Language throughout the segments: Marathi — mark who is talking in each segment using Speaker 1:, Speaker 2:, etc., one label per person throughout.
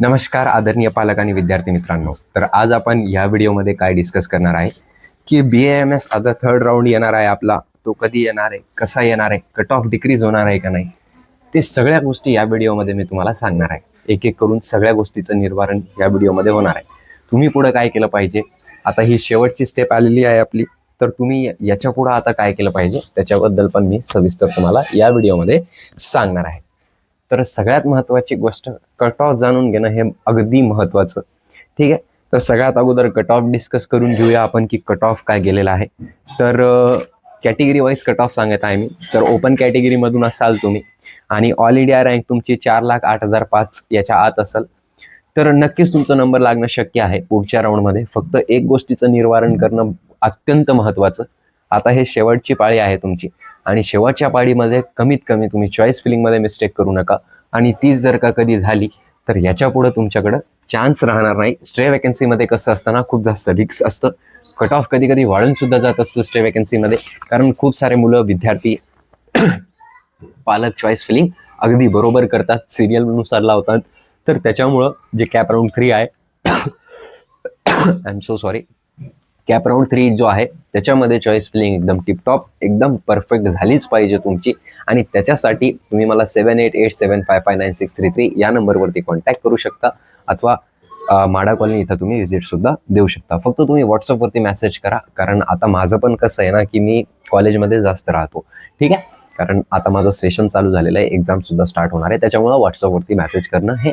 Speaker 1: नमस्कार आदरणीय पालक आणि विद्यार्थी मित्रांनो. तर आज आपण या व्हिडिओमध्ये काय डिस्कस करणार आहे? की बी एम एस आता थर्ड राऊंड येणार आहे आपला. तो कधी येणार आहे? कसा येणार आहे? कट ऑफ डिक्रीज होणार आहे का नाही? ते सगळ्या गोष्टी या व्हिडिओमध्ये मी तुम्हाला सांगणार आहे. एक एक करून सगळ्या गोष्टीचं निर्वारण या व्हिडिओमध्ये होणार आहे. तुम्ही पुढं काय केलं पाहिजे? आता ही शेवटची स्टेप आलेली आहे आपली. तर तुम्ही याच्या पुढं आता काय केलं पाहिजे? त्याच्याबद्दल पण मी सविस्तर तुम्हाला या व्हिडिओमध्ये सांगणार आहे. तर सगळ्यात महत्त्वाची गोष्ट कट ऑफ जाणून घेणं हे अगदी महत्त्वाचं ठीक आहे? तर सगळ्यात अगोदर कट ऑफ डिस्कस करून घेऊया आपण की कट ऑफ काय गेलेला आहे. तर कॅटेगरी वाईज कट ऑफ सांगत आहे मी. तर ओपन कॅटेगरीमधून असाल तुम्ही आणि ऑल इंडिया रँक तुमची चार लाख आठ हजार पाच याच्या आत असेल. तर नक्कीच तुमचा नंबर लागणं शक्य आहे पुढच्या राऊंडमध्ये फक्त एक गोष्टीचं निर्वारण करणं अत्यंत महत्त्वाचं आता हे शेवटची पाळी आहे तुमची. आणि शेवटच्या पाडीमध्ये कमीत कमी तुम्ही चॉईस फिलिंगमध्ये मिस्टेक करू नका. आणि तीच जर का कधी झाली तर याच्यापुढे तुमच्याकडं चान्स राहणार नाही. स्ट्रे वॅकन्सीमध्ये कसं असताना खूप जास्त रिक्स असतं. कट ऑफ कधी कधी वाढून सुद्धा जात असतं स्ट्रे वॅकन्सीमध्ये कारण खूप सारे मुलं विद्यार्थी पालक चॉईस फिलिंग अगदी बरोबर करतात सिरियलनुसार लावतात. तर त्याच्यामुळं जे कॅप राऊंड थ्री आहे I am so sorry cap round three जो आहे त्याच्यामध्ये चॉईस फिलिंग एकदम टिपटॉप एकदम परफेक्ट झालीच पाहिजे तुमची. आणि त्याच्यासाठी तुम्ही मला seven eight eight seven five five nine six three three या नंबरवरती कॉन्टॅक्ट करू शकता. अथवा माडा कॉलनी इथं तुम्ही व्हिजिटसुद्धा देऊ शकता. फक्त तुम्ही व्हॉट्सअपवरती मेसेज करा कारण आता माझं पण कसं आहे ना की मी कॉलेजमध्ये जास्त राहतो. ठीक आहे? कारण आता माझं सेशन चालू झालेलं आहे एक्झामसुद्धा स्टार्ट होणार आहे. त्याच्यामुळं व्हॉट्सअपवरती मेसेज करणं हे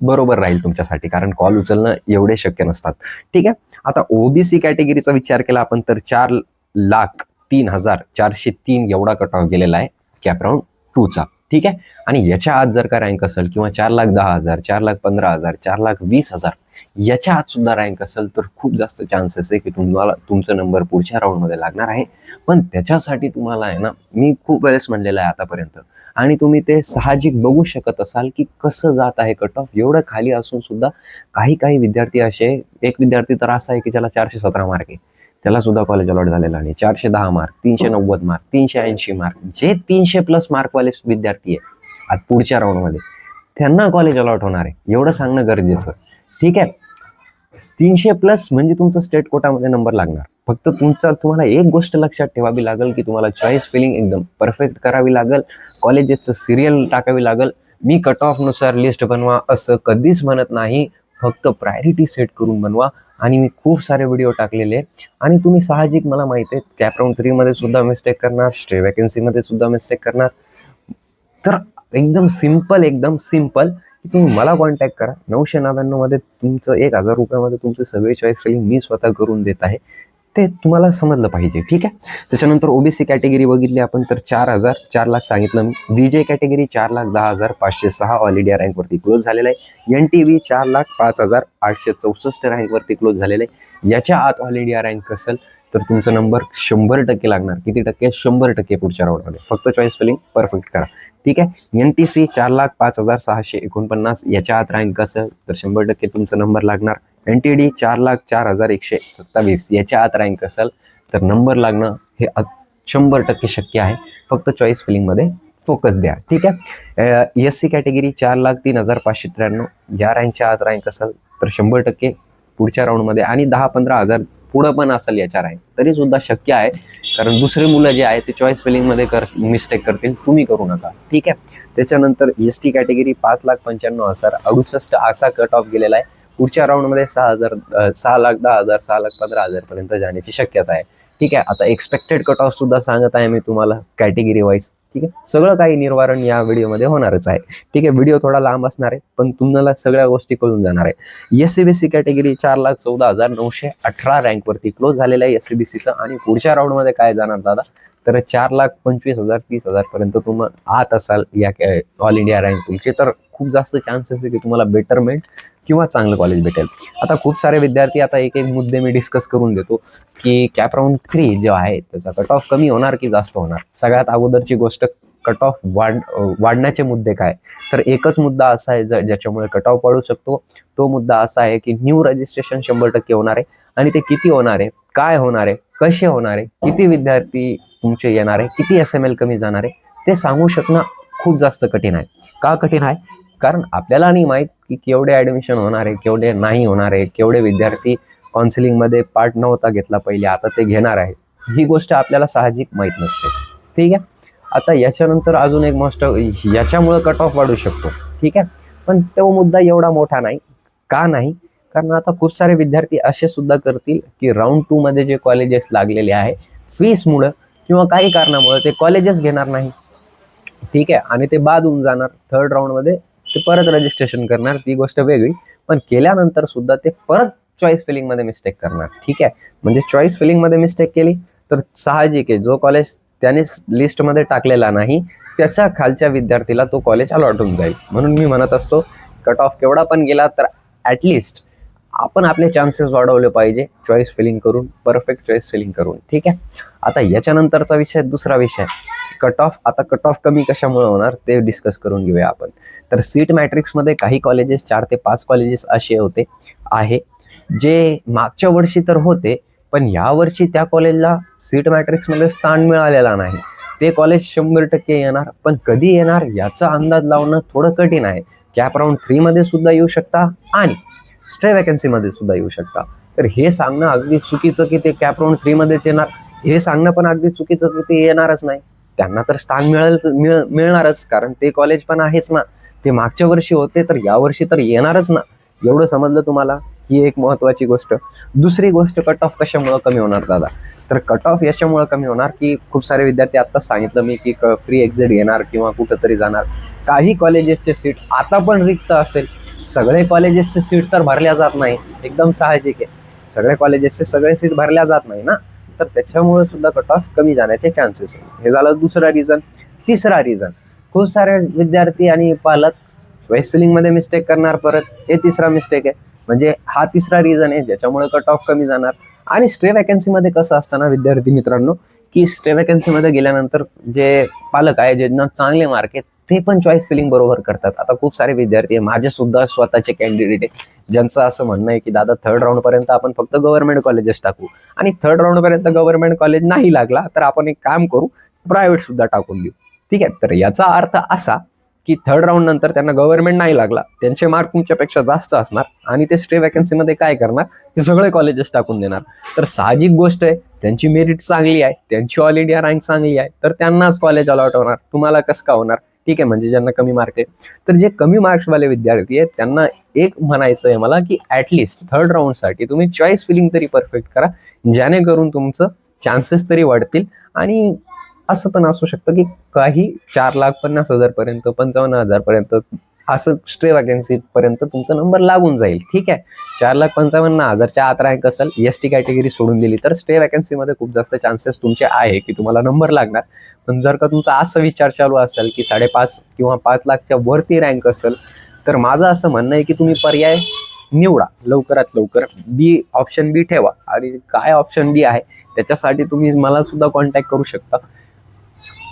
Speaker 1: बरोबर राहील तुमच्यासाठी कारण कॉल उचलणं एवढे शक्य नसतात. ठीक आहे? आता ओबीसी कॅटेगरीचा विचार केला आपण तर चार लाख तीन हजार चारशे तीन एवढा कट ऑफ गेलेला आहे कॅप राऊंड टूचा ठीक आहे? आणि याच्या आत जर का रँक असेल किंवा चार लाख दहा हजार चार लाख पंधरा हजार चार लाख वीस हजार याच्या आत सुद्धा रँक असेल तर खूप जास्त चान्सेस आहे की तुम्हाला तुमचा नंबर पुढच्या राऊंडमध्ये लागणार आहे. पण त्याच्यासाठी तुम्हाला आहे ना मी खूप वेळेस म्हणलेलं आहे आतापर्यंत आणि तुम्ही ते साहजिक बघू शकत असाल की कसं जात आहे कट ऑफ एवढं खाली असून सुद्धा काही काही विद्यार्थी असे एक विद्यार्थी तर असा आहे की ज्याला चारशे सतरा मार्क आहे. त्याला सुद्धा कॉलेज अलॉट झालेला नाही चारशे दहा मार्क तीनशे नव्वद मार्क तीनशे ऐंशी मार्क जे तीनशे प्लस मार्कवाले विद्यार्थी आहे आज पुढच्या राऊंडमध्ये त्यांना कॉलेज अलॉट होणार आहे. एवढं सांगणं गरजेचं. ठीक आहे? तीनशे प्लस म्हणजे तुमचं स्टेट कोटामध्ये नंबर लागणार. फक्त तुमचा तुम्हाला एक गोष्ट लक्षात ठेवावी लागेल की तुम्हाला चॉईस फिलिंग एकदम परफेक्ट करावी लागेल. कॉलेजेसचं सिरियल टाकावी लागेल. मी कट ऑफनुसार लिस्ट बनवा असं कधीच म्हणत नाही. फक्त प्रायोरिटी सेट करून बनवा. आणि मी खूप सारे व्हिडिओ टाकलेले आहेत. आणि तुम्ही साहजिक मला माहिती आहे कॅप राऊंड थ्रीमध्ये सुद्धा मिस्टेक करणार स्टे वॅकन्सीमध्ये सुद्धा मिस्टेक करणार. तर एकदम सिंपल एकदम सिंपल की तुम्ही मला कॉन्टॅक्ट करा. नऊशे नव्याण्णवमध्ये तुमचं एक हजार रुपयामध्ये तुमचे सगळे चॉईस फिलिंग मी स्वतः करून देत आहे. ते तुम्हाला समजलं पाहिजे ठीक आहे? त्याच्यानंतर ओबीसी कॅटेगरी बघितली आपण तर चार हजार चार लाख सांगितलं मी. व्ही जे कॅटेगरी चार लाख दहा हजार पाचशे सहा ऑल इंडिया रँकवरती क्लोज झालेला आहे. एन टी व्ही चार लाख पाच हजार आठशे चौसष्ट रँकवरती क्लोज झालेला आहे. याच्या आत ऑल इंडिया रँक असेल तर तुमचा नंबर शंभर टक्के लागणार. किती टक्के? शंभर टक्के पुढच्या राऊंडमध्ये फक्त चॉईस फिलिंग परफेक्ट करा. ठीक आहे? एन टी सी चार लाख पाच हजार सहाशे एकोणपन्नास याच्या आत रँक असेल तर शंभर टक्के तुमचा नंबर लागणार. एन टी डी चार लाख चार हजार एकशे सत्तावीस याच्या आत रँक असेल तर नंबर लागणं हे शंभर टक्के शक्य आहे. फक्त चॉईस फिलिंगमध्ये फोकस द्या. ठीक आहे? एस सी कॅटेगरी चार लाख तीन हजार पाचशे त्र्याण्णव या रँकच्या आत रँक असेल तर शंभर टक्के पुढच्या राऊंडमध्ये आणि दहा पंधरा हजार पुढं पण असेल याच्यावर आहे तरी सुद्धा शक्य आहे. कारण दुसरे मुलं जे आहे ते चॉईस फिलिंगमध्ये कर मिस्टेक करतील. तुम्ही करू नका. ठीक आहे? त्याच्यानंतर एस टी कॅटेगरी पाच लाख पंच्याण्णव हजार अडुसष्ट असा कट ऑफ गेलेला आहे. पुढच्या राऊंडमध्ये सहा हजार सहा लाख दहा हजार सहा लाख पंधरा हजारपर्यंत जाण्याची शक्यता आहे. ठीक आहे आता एक्सपेक्टेड कट ऑफ सुद्धा सांगत आहे मी तुम्हाला कॅटेगरी वाईज ठीक आहे सगळं काही निर्वारण या व्हिडिओमध्ये होणारच आहे. ठीक आहे व्हिडिओ थोडा लांब असणार आहे पण तुम्हाला सगळ्या गोष्टी कळून जाणार आहे. S C B C category चार लाख चौदा हजार नऊशे अठरा रँकवरती क्लोज झालेलं आहे एस सी बी सीचं आणि पुढच्या राऊंडमध्ये काय जाणार दादा? तर चार लाख पंचवीस हजार तीस हजारपर्यंत तुम्ही आत असाल या ऑल इंडिया रँक तुमचे. तर खूप जास्त चान्सेस आहे की तुम्हाला बेटरमेंट किंवा चांगलं कॉलेज भेटेल. आता खूप सारे विद्यार्थी आता एक एक मुद्दे मी डिस्कस करून देतो की कॅप राऊंड थ्री जो आहे त्याचा कट ऑफ कमी होणार की जास्त होणार? सगळ्यात अगोदरची गोष्ट कट ऑफ वाढ वाढण्याचे मुद्दे काय? तर एकच मुद्दा असा आहे ज- ज्याच्यामुळे कट ऑफ वाढू शकतो. तो मुद्दा असा आहे की न्यू रजिस्ट्रेशन शंभर टक्के होणार आहे. आणि ते किती होणार आहे? काय होणार आहे? कसे होणार आहे? किती विद्यार्थी तुमचे येणार आहे? किती एस एम एल कमी जाणार आहे? ते सांगू शकणं खूप जास्त कठीण आहे. का कठीण आहे? कारण आपल्याला नाही माहीत की केवढे ॲडमिशन होणार आहे केवढे नाही होणार आहे केवढे विद्यार्थी काउन्सिलिंगमध्ये पार्ट नव्हता घेतला पहिले आता ते घेणार आहे. ही गोष्ट आपल्याला साहजिक माहीत नसते. ठीक आहे? आता याच्यानंतर अजून एक मस्ट याच्यामुळं कट ऑफ वाढू शकतो. ठीक आहे? पण तो मुद्दा एवढा मोठा नाही का नाही? कारण आता खूप सारे विद्यार्थी असे सुद्धा करतील की राऊंड टू मध्ये जे कॉलेजेस लागलेले आहे फीसमुळं किंवा काही कारणामुळं ते कॉलेजेस घेणार नाही. ठीक आहे? आणि ते बाद होऊन जाणार थर्ड राऊंडमध्ये ते परत रजिस्ट्रेशन करणार ती गोष्ट वेगळी. पण केल्यानंतर सुद्धा ते परत चॉईस फिलिंगमध्ये मिस्टेक करणार. ठीक आहे? म्हणजे चॉईस फिलिंगमध्ये मिस्टेक केली तर साहजिक आहे. जो कॉलेज त्याने लिस्टमध्ये टाकलेला नाही त्याच्या खालच्या विद्यार्थीला तो कॉलेज अलॉट होऊन जाईल. म्हणून मी म्हणत असतो कट ऑफ केवढा पण गेला तर ॲटलिस्ट आपण आपले चान्सेस वाढवले पाहिजे. चॉईस फिलिंग करून परफेक्ट चॉईस फिलिंग करून. ठीक आहे? आता याच्यानंतरचा विषय दुसरा विषय. कट ऑफ आता कट ऑफ कमी कशामुळे होणार ते डिस्कस करून घेऊया आपण. तर सीट मॅट्रिक्समध्ये काही कॉलेजेस चार ते पाच कॉलेजेस असे होते आहे. जे मागच्या वर्षी तर होते पण यावर्षी त्या कॉलेजला सीट मॅट्रिक्समध्ये स्थान मिळालेला नाही. ते कॉलेज शंभर टक्के येणार पण कधी येणार याचा अंदाज लावणं थोडं कठीण आहे. कॅप राऊंड थ्रीमध्ये सुद्धा येऊ शकता आणि स्ट्रे वॅकन्सीमध्ये सुद्धा येऊ शकता. तर हे सांगणं अगदी चुकीचं की ते कॅप राऊंड थ्रीमध्येच येणार. हे सांगणं पण अगदी चुकीचं की ते येणारच नाही. त्यांना तर स्थान मिळेल मिळ मिळणारच कारण ते कॉलेज पण आहेच ना. ते मागच्या वर्षी होते तर यावर्षी तर येणारच ना. एवढं समजलं तुम्हाला? ही एक महत्त्वाची गोष्ट. दुसरी गोष्ट कट ऑफ कशामुळं कमी होणार दादा? तर कट ऑफ याच्यामुळं कमी होणार की खूप सारे विद्यार्थी आत्ताच सांगितलं मी की फ्री एक्झिट घेणार किंवा कुठंतरी जाणार. काही कॉलेजेसचे सीट आता पण रिक्त असेल. सगळे कॉलेजेसचे सीट तर भरल्या जात नाही. एकदम साहजिक आहे. सगळे कॉलेजेसचे सगळे सीट भरल्या जात नाही ना? तर त्याच्यामुळे सुद्धा कट ऑफ कमी जाण्याचे चान्सेस आहे हे झालं दुसरा रिझन तिसरा रिझन खूप सारे विद्यार्थी आणि पालक चॉईस फिलिंगमध्ये मिस्टेक करणार परत. हे तिसरा मिस्टेक आहे. म्हणजे हा तिसरा रिझन आहे ज्याच्यामुळे कट ऑफ कमी जाणार. आणि स्टे वॅकन्सीमध्ये कसं असतं ना विद्यार्थी मित्रांनो की स्टे वॅकन्सीमध्ये गेल्यानंतर जे पालक आहे ज्यांना चांगले मार्क आहेत ते पण चॉईस फिलिंग बरोबर करतात. आता खूप सारे विद्यार्थी आहे. माझे सुद्धा स्वतःचे कॅन्डिडेट आहे ज्यांचं असं म्हणणं आहे की दादा थर्ड राऊंड पर्यंत आपण फक्त गव्हर्नमेंट कॉलेजेस टाकू. आणि थर्ड राऊंड पर्यंत गव्हर्नमेंट कॉलेज नाही लागला तर आपण एक काम करू प्रायव्हेट सुद्धा टाकून देऊ. ठीक आहे? तर याचा अर्थ असा की थर्ड राऊंड नंतर त्यांना गव्हर्नमेंट नाही लागला. त्यांचे मार्क तुमच्यापेक्षा जास्त असणार आणि ते स्टे वॅकन्सीमध्ये काय करणार? ते सगळे कॉलेजेस टाकून देणार. तर साहजिक गोष्ट आहे त्यांची मेरिट चांगली आहे त्यांची ऑल इंडिया रँक चांगली आहे तर त्यांनाच कॉलेज अलॉट होणार. तुम्हाला कसं का होणार? ठीक आहे म्हणजे ज्यांना कमी मार्क आहे. तर जे कमी मार्क्सवाले विद्यार्थी आहेत त्यांना एक म्हणायचं आहे मला की ॲटलिस्ट थर्ड राऊंडसाठी तुम्ही चॉईस फिलिंग तरी परफेक्ट करा जेणेकरून तुमचं चान्सेस तरी वाढतील आणि असं पण असू शकतं की काही चार लाख पन्नास हजारपर्यंत पंचावन्न हजारपर्यंत असं स्ट्रे पर्यंत तुमचा नंबर लागून जाईल. ठीक आहे? चार लाख पंचावन्न हजारच्या आत रँक असेल एस टी कॅटेगरी सोडून दिली तर स्टे वॅकन्सीमध्ये खूप जास्त चान्सेस तुमचे आहे की तुम्हाला नंबर लागणार. पण जर का तुमचा असं विचार चालू असेल की साडेपाच किंवा पाच लाखच्या वरती रँक असेल तर माझं असं म्हणणं आहे की तुम्ही पर्याय निवडा. लवकरात लवकर बी ऑप्शन बी ठेवा. आणि काय ऑप्शन बी आहे त्याच्यासाठी तुम्ही मला सुद्धा कॉन्टॅक्ट करू शकता.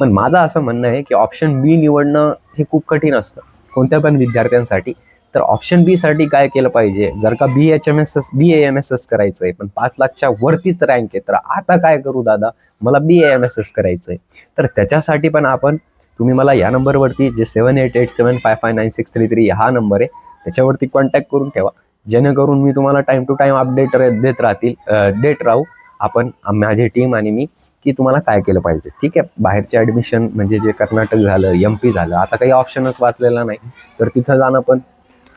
Speaker 1: पण माझं असं म्हणणं आहे की ऑप्शन बी निवडणं हे खूप कठीण असतं कोणत्या पण विद्यार्थ्यांसाठी. तर ऑप्शन बी साठी काय केलं पाहिजे? जर का B H M S S B A M S S करायचं आहे पण पाच लाखच्या वरतीच रँक आहे तर आता काय करू दादा? मला B A M S S करायचं आहे तर त्याच्यासाठी पण आपण तुम्ही मला या नंबरवरती जे seven eight eight seven five five nine six three three हा नंबर आहे त्याच्यावरती कॉन्टॅक्ट करून ठेवा. जेणेकरून मी तुम्हाला टाईम टू टाईम अपडेट देत राहतील डेट राहू. आपण माझी टीम आणि मी की तुम्हाला काय केलं पाहिजे. ठीक आहे? बाहेरचे ॲडमिशन म्हणजे जे कर्नाटक झालं एम पी झालं आता काही ऑप्शनच वाचलेला नाही. तर तिथं जाणं पण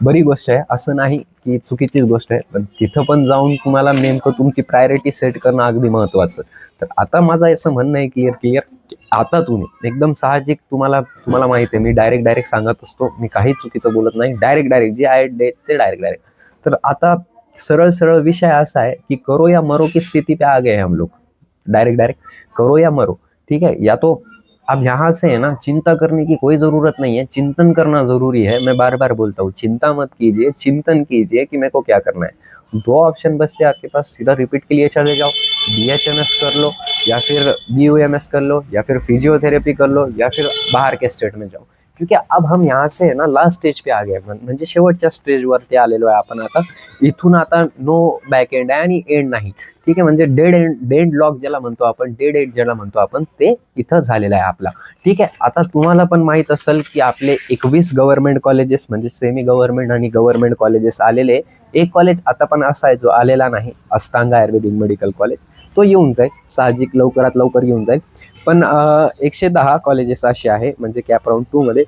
Speaker 1: बरी गोष्ट आहे. असं नाही की चुकीचीच गोष्ट आहे पण तिथं पण जाऊन तुम्हाला नेमकं तुमची प्रायोरिटी सेट करणं अगदी महत्त्वाचं तर आता माझं असं म्हणणं आहे क्लिअर क्लिअर आता तुम्ही एकदम साहजिक तुम्हाला तुम्हाला माहिती आहे मी डायरेक्ट डायरेक्ट सांगत असतो. मी काही चुकीचं बोलत नाही. डायरेक्ट डायरेक्ट जे आहे डे ते डायरेक्ट डायरेक्ट तर आता सरळ सरळ विषय असा आहे की करो या मरो की स्थिती पे आ गए हम लोग. डायरेक्ट डायरेक्ट करो या मरो, ठीक है? या तो अब यहाँ से है ना, चिंता करने की कोई ज़रूरत नहीं है, चिंतन करना ज़रूरी है। मैं बार बार बोलता हूँ, चिंता मत कीजिए, चिंतन कीजिए कि मेरे को क्या करना है। दो ऑप्शन बचते आपके पास, सीधा रिपीट के लिए चले जाओ। बी एच एम एस कर लो, या फिर बी यू एम एस कर लो, या फिर फिजियोथेरेपी कर लो, या फिर बाहर के स्टेट में जाओ। क्योंकि अब हम यहाँ से है ना लास्ट स्टेज पे आ गए म्हण- म्हणजे शेवटच्या स्टेजवरती आलेलो आहे आपण आता. इथून आता नो बॅक एंड आहे आणि एंड नाही. ठीक आहे म्हणजे डेड एंड डेड लॉक ज्याला म्हणतो आपण डेड एंड ज्याला म्हणतो आपण ते इथं झालेलं आहे आपला. ठीक आहे आता तुम्हाला पण माहीत असेल की आपले एकवीस गव्हर्नमेंट कॉलेजेस म्हणजे सेमी गव्हर्नमेंट आणि गव्हर्नमेंट कॉलेजेस आलेले. एक कॉलेज आता पण असा आहे जो आलेला नाही. अष्टांग आयुर्वेदिक मेडिकल कॉलेज तो येऊन जाईल. साहजिक लवकरात लवकर येऊन जाईल. पण एकशे दहा कॉलेजेस असे आहे म्हणजे कॅप राऊंड टूमध्ये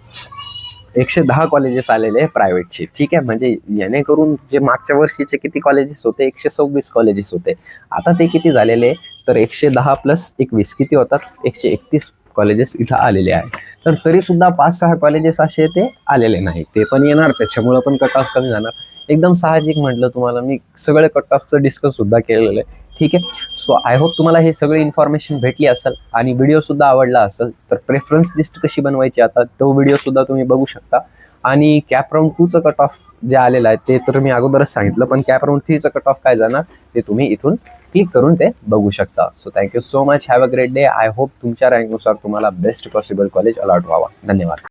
Speaker 1: एकशे दहा कॉलेजेस आलेले आहे प्रायव्हेटचे ठीक आहे? म्हणजे जेणेकरून जे मागच्या वर्षीचे किती कॉलेजेस होते? एकशे सव्वीस कॉलेजेस होते. आता ते किती झालेले तर एकशे दहा प्लस एकवीस. किती होतात? एकशे एकतीस कॉलेजेस इथं आलेले आहे तर तरी सुद्धा पाच सहा कॉलेजेस असे ते आलेले नाही ते पण येणार. त्याच्यामुळं पण कट ऑफ कमी जाणार एकदम साहजिक म्हटलं तुम्हाला. मी सगळे कट ऑफचं डिस्कस सुद्धा केलेलं आहे. ठीक आहे? सो आय होप तुम्हाला हे सगळे इन्फॉर्मेशन भेटली असेल आणि व्हिडिओ सुद्धा आवडला असेल तर प्रेफरन्स लिस्ट कशी बनवायची आता तो व्हिडिओ सुद्धा तुम्ही बघू शकता. आणि कॅप राऊंड टूचं कट ऑफ जे आलेलं आहे ते तर मी अगोदरच सांगितलं पण कॅप राऊंड थ्रीचं कट ऑफ काय जाणार ते तुम्ही इथून क्लिक करून ते बघू शकता. So thank you so much have a great day I hope तुमच्या रँकनुसार तुम्हाला बेस्ट पॉसिबल कॉलेज अलॉट व्हावा. धन्यवाद.